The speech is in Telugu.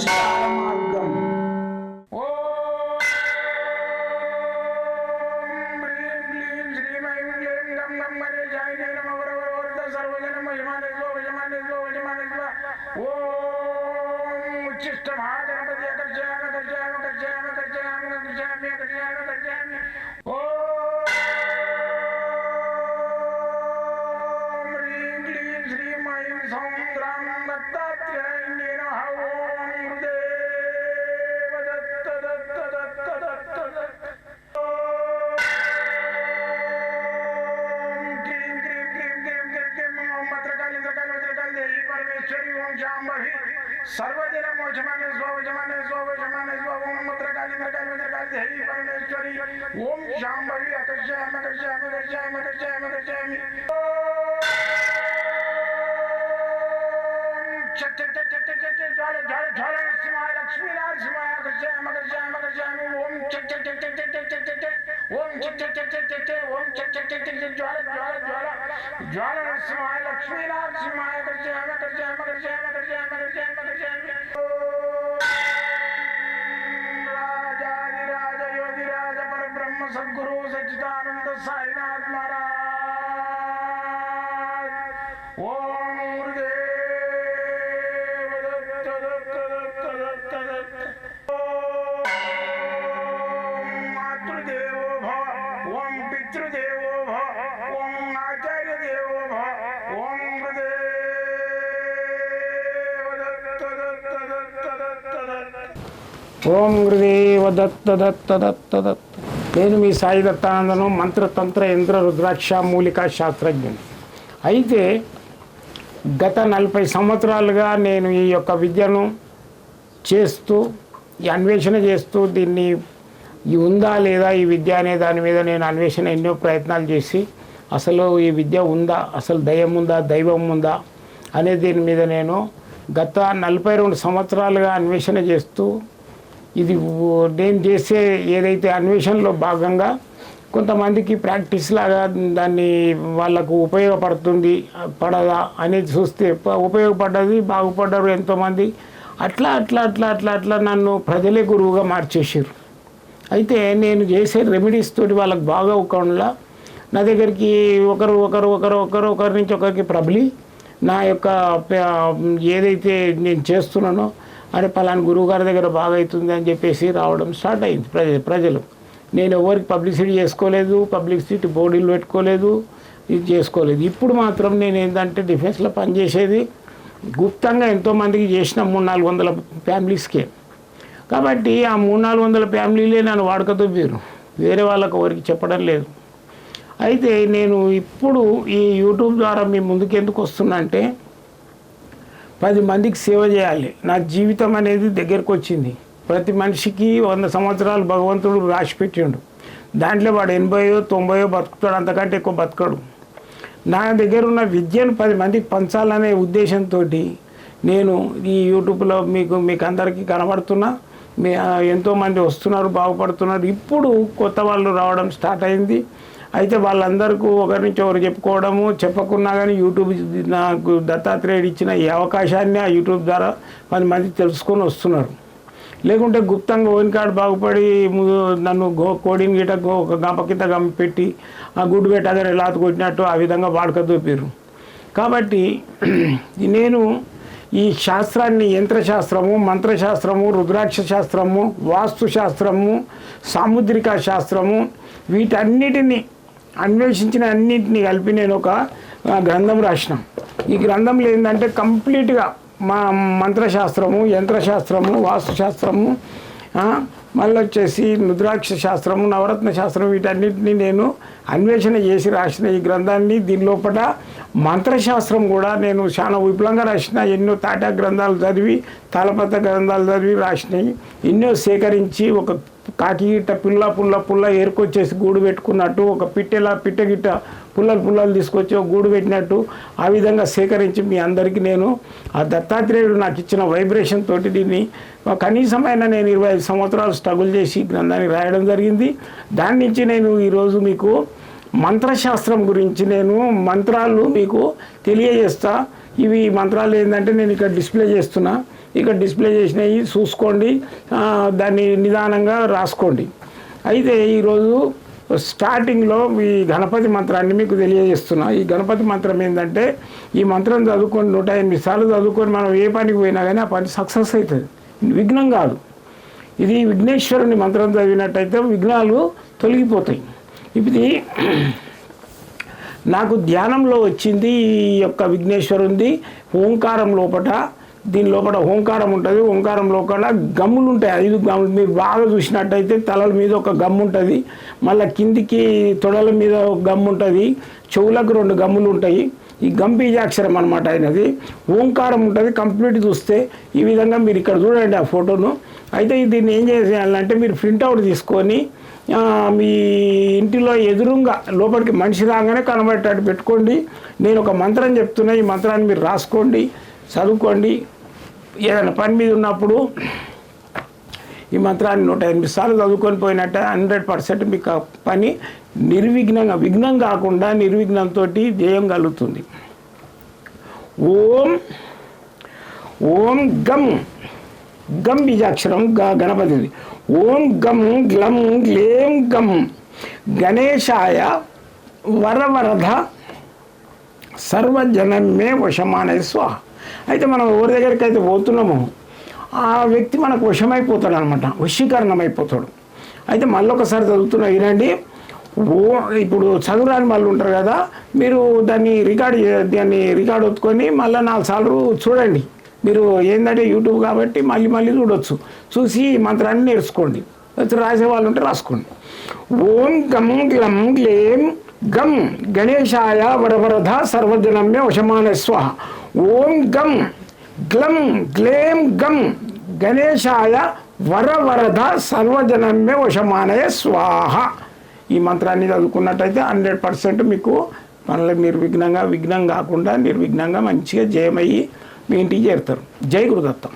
పరిష్కార మార్గం ఉచ్చిష్ట మహాగణపతి కర్జామి కర్జామి కర్జామి కర్జామి కర్జామి కర్జామి కర్జామి ఓ ऊर्जाम्बहि सर्वदिनं वचमाने स्व वचमाने स्व वचमाने स्व ओम मत्रकाली मत्रकाली मत्रकाली हरि परमेश्वरी ओम शाम्बहि अकर्षयाम अकर्षयाम अकर्षयाम अकर्षयाम अकर्षयामि ज्वाले ज्वाले ज्वाले सिमाय लक्ष्मी लाल सिमाय अकर्षयाम अकर्षयाम अकर्षयामि ओम चक चक चक चक चक चक चक चक ओम चक चक चक चक चक चक ओम चक चक चक चक चक ज्वाले ज्वाले ज्वाला ज्वाला सिमाय लक्ष्मी लाल सिमाय अकर्षयाम ఓం గురుదేవ దత్త దత్త దత్త దత్త. నేను మీ సాయి దత్తానందను మంత్రతంత్ర యంత్ర రుద్రాక్ష మూలికా శాస్త్రజ్ఞుని. అయితే గత నలభై సంవత్సరాలుగా నేను ఈ యొక్క విద్యను చేస్తూ ఈ అన్వేషణ చేస్తూ దీన్ని ఈ ఉందా లేదా ఈ విద్య అనే దాని మీద నేను అన్వేషణ ఎన్నో ప్రయత్నాలు చేసి అసలు ఈ విద్య ఉందా అసలు దయ్యం ఉందా దైవం ఉందా అనే దీని మీద నేను గత నలభై రెండు సంవత్సరాలుగా అన్వేషణ చేస్తూ ఇది నేను చేసే ఏదైతే అన్వేషణలో భాగంగా కొంతమందికి ప్రాక్టీస్ లాగా దాన్ని వాళ్ళకు ఉపయోగపడుతుంది పడదా అనేది చూస్తే ఉపయోగపడ్డది బాగుపడ్డారు ఎంతోమంది. అట్లా అట్లా అట్లా అట్లా అట్లా నన్ను ప్రజలే గురువుగా మార్చేసారు అయితే నేను చేసే రెమెడీస్ తోటి వాళ్ళకి బాగా అవ్వకుండా నా దగ్గరికి ఒకరు ఒకరు ఒకరు ఒకరు ఒకరి నుంచి ఒకరికి ప్రబలి నా యొక్క ఏదైతే నేను చేస్తున్నానో అరే పలానా గురువు గారి దగ్గర బాగా అవుతుంది అని చెప్పేసి రావడం స్టార్ట్ అయింది ప్రజ ప్రజలు. నేను ఎవరికి పబ్లిసిటీ చేసుకోలేదు పబ్లిసిటీ బోర్డులు పెట్టుకోలేదు ఇది చేసుకోలేదు. ఇప్పుడు మాత్రం నేను ఏంటంటే డిఫెన్స్లో పనిచేసేది గుప్తంగా ఎంతోమందికి చేసిన మూడు నాలుగు వందల ఫ్యామిలీస్కే. కాబట్టి ఆ మూడు నాలుగు వందల ఫ్యామిలీలే నన్ను వాడుకతో పేరు వేరే వాళ్ళకు ఎవరికి చెప్పడం లేదు. అయితే నేను ఇప్పుడు ఈ యూట్యూబ్ ద్వారా మీ ముందుకు ఎందుకు వస్తున్నా అంటే పది మందికి సేవ చేయాలి. నా జీవితం అనేది దగ్గరకు వచ్చింది. ప్రతి మనిషికి వంద సంవత్సరాలు భగవంతుడు రాసి పెట్టిండు. దాంట్లో వాడు ఎనభైయో తొంభైయో బతుకుతాడు. అంతకంటే ఎక్కువ బతకడు. నా దగ్గర ఉన్న విద్యను పది మందికి పంచాలనే ఉద్దేశంతో నేను ఈ యూట్యూబ్లో మీకు మీకు అందరికీ కనబడుతున్నా. మీ ఎంతోమంది వస్తున్నారు బాగుపడుతున్నారు. ఇప్పుడు కొత్త వాళ్ళు రావడం స్టార్ట్ అయింది. అయితే వాళ్ళందరికీ ఒకరి నుంచి ఒకరు చెప్పుకోవడము చెప్పకున్నా కానీ యూట్యూబ్ నాకు దత్తాత్రేయుడు ఇచ్చిన ఈ అవకాశాన్ని ఆ యూట్యూబ్ ద్వారా పది మంది తెలుసుకొని వస్తున్నారు. లేకుంటే గుప్తంగా ఓన్ బాగుపడి నన్ను గో కోడిని గిట గో ఒక గంప కింద గంప పెట్టి ఆ గుడ్డు పెట్టి అదే లాత కొట్టినట్టు ఆ విధంగా వాడకదోపారు కాబట్టి నేను ఈ శాస్త్రాన్ని యంత్రశాస్త్రము మంత్రశాస్త్రము రుద్రాక్ష శాస్త్రము వాస్తు శాస్త్రము సాముద్రిక శాస్త్రము వీటన్నిటిని అన్వేషించిన అన్నింటినీ కలిపి నేను ఒక గ్రంథం రాసిన. ఈ గ్రంథంలో ఏంటంటే కంప్లీట్గా మా మంత్రశాస్త్రము యంత్రశాస్త్రము వాస్తుశాస్త్రము మళ్ళీ వచ్చేసి ముద్రాక్ష శాస్త్రము నవరత్న శాస్త్రం వీటన్నిటిని నేను అన్వేషణ చేసి రాసిన ఈ గ్రంథాన్ని. దీని లోపల మంత్రశాస్త్రం కూడా నేను చాలా విపులంగా రాసిన. ఎన్నో తాటా గ్రంథాలు చదివి తాళపత్ర గ్రంథాలు చదివి రాసినాయి ఎన్నో సేకరించి ఒక కాకి గిట్ట పుల్ల పుల్ల పుల్ల ఏరుకొచ్చేసి గూడు పెట్టుకున్నట్టు ఒక పిట్టెలా పిట్టగిట్ట పుల్లలు పుల్లలు తీసుకొచ్చి ఒక గూడు పెట్టినట్టు ఆ విధంగా సేకరించి మీ అందరికీ నేను ఆ దత్తాత్రేయుడు నాకు ఇచ్చిన వైబ్రేషన్ తోటి దీన్ని కనీసమైన నేను ఇరవై ఐదు సంవత్సరాలు స్ట్రగుల్ చేసి గ్రంథాన్ని రాయడం జరిగింది. దాని నుంచి నేను ఈరోజు మీకు మంత్రశాస్త్రం గురించి నేను మంత్రాలు మీకు తెలియజేస్తా. ఇవి మంత్రాలు ఏంటంటే నేను ఇక్కడ డిస్ప్లే చేస్తున్నా. ఇక్కడ డిస్ప్లే చేసినవి చూసుకోండి దాన్ని నిదానంగా రాసుకోండి. అయితే ఈరోజు స్టార్టింగ్లో ఈ గణపతి మంత్రాన్ని మీకు తెలియజేస్తున్నా. ఈ గణపతి మంత్రం ఏంటంటే ఈ మంత్రం చదువుకొని నూట ఎనిమిది సార్లు చదువుకొని మనం ఏ పనికి పోయినా కానీ ఆ పని సక్సెస్ అవుతుంది. విఘ్నం కాదు. ఇది విఘ్నేశ్వరుని మంత్రం చదివినట్టయితే విఘ్నాలు తొలగిపోతాయి. ఇది నాకు ధ్యానంలో వచ్చింది ఈ యొక్క విఘ్నేశ్వరుంది. ఓంకారం లోపట దీని లోపల ఓంకారం ఉంటుంది. ఓంకారం లోపల గమ్ములు ఉంటాయి ఐదు గమ్ములు. మీరు బాగా చూసినట్టయితే తలల మీద ఒక గమ్ము ఉంటుంది మళ్ళీ కిందికి తొడల మీద ఒక గమ్ము ఉంటుంది చెవులకు రెండు గమ్ములు ఉంటాయి ఈ గంభీజాక్షరం బీజాక్షరం అనమాట ఆయనది. ఓంకారం ఉంటుంది కంప్లీట్ చూస్తే ఈ విధంగా మీరు ఇక్కడ చూడండి ఆ ఫోటోను. అయితే దీన్ని ఏం చేసేయాలంటే మీరు ప్రింట్అవుట్ తీసుకొని మీ ఇంటిలో ఎదురుగా లోపలికి మనిషి రాగానే కనబడేటట్టు పెట్టుకోండి. నేను ఒక మంత్రం చెప్తున్నా. ఈ మంత్రాన్ని మీరు రాసుకోండి చదువుకోండి. ఏదైనా పని మీద ఉన్నప్పుడు ఈ మంత్రాన్ని నూట ఎనిమిది సార్లు చదువుకొని పోయినట్టే హండ్రెడ్ పర్సెంట్ మీకు పని నిర్విఘ్నంగా విఘ్నం కాకుండా నిర్విఘ్నంతో జయం కలుగుతుంది. ఓం ఓం గం గం బీజాక్షరం గ గణపతిది. ఓం గం గ్లం గ్లేం గం గణేశాయ వరవరధ సర్వజనమే వశమానే స్వాహ. అయితే మనం ఎవరి దగ్గరికి అయితే పోతున్నామో. ఆ వ్యక్తి మనకు వశమైపోతాడు అనమాట వశీకరణం అయిపోతాడు అయితే మళ్ళీ ఒకసారి చదువుతున్నా వినండి ఓ ఇప్పుడు చదువురాని వాళ్ళు ఉంటారు కదా మీరు దాన్ని రికార్డ్ దాన్ని రికార్డ్ ఒత్తుకొని మళ్ళీ నాలుగు సార్లు చూడండి. మీరు ఏంటంటే యూట్యూబ్ కాబట్టి మళ్ళీ మళ్ళీ చూడొచ్చు. చూసి మంత్రాన్ని నేర్చుకోండి. రాసే వాళ్ళు ఉంటే రాసుకోండి. ఓం గం గ్లం గ్లేం గం గణేశాయ వరవరధ సర్వజనమ్య వశమాన స్వహ ఓం గం గ్లం గ్లేం గం గణేశాయ వరవరద సర్వజనమ్య వశమానయ స్వాహ. ఈ మంత్రాన్ని చదువుకున్నట్టయితే హండ్రెడ్ పర్సెంట్ మీకు పనులు నిర్విఘ్నంగా విఘ్నం కాకుండా నిర్విఘ్నంగా మంచిగా జయమయ్యి మీ ఇంటికి చేరుతారు. జై గురుదత్తం.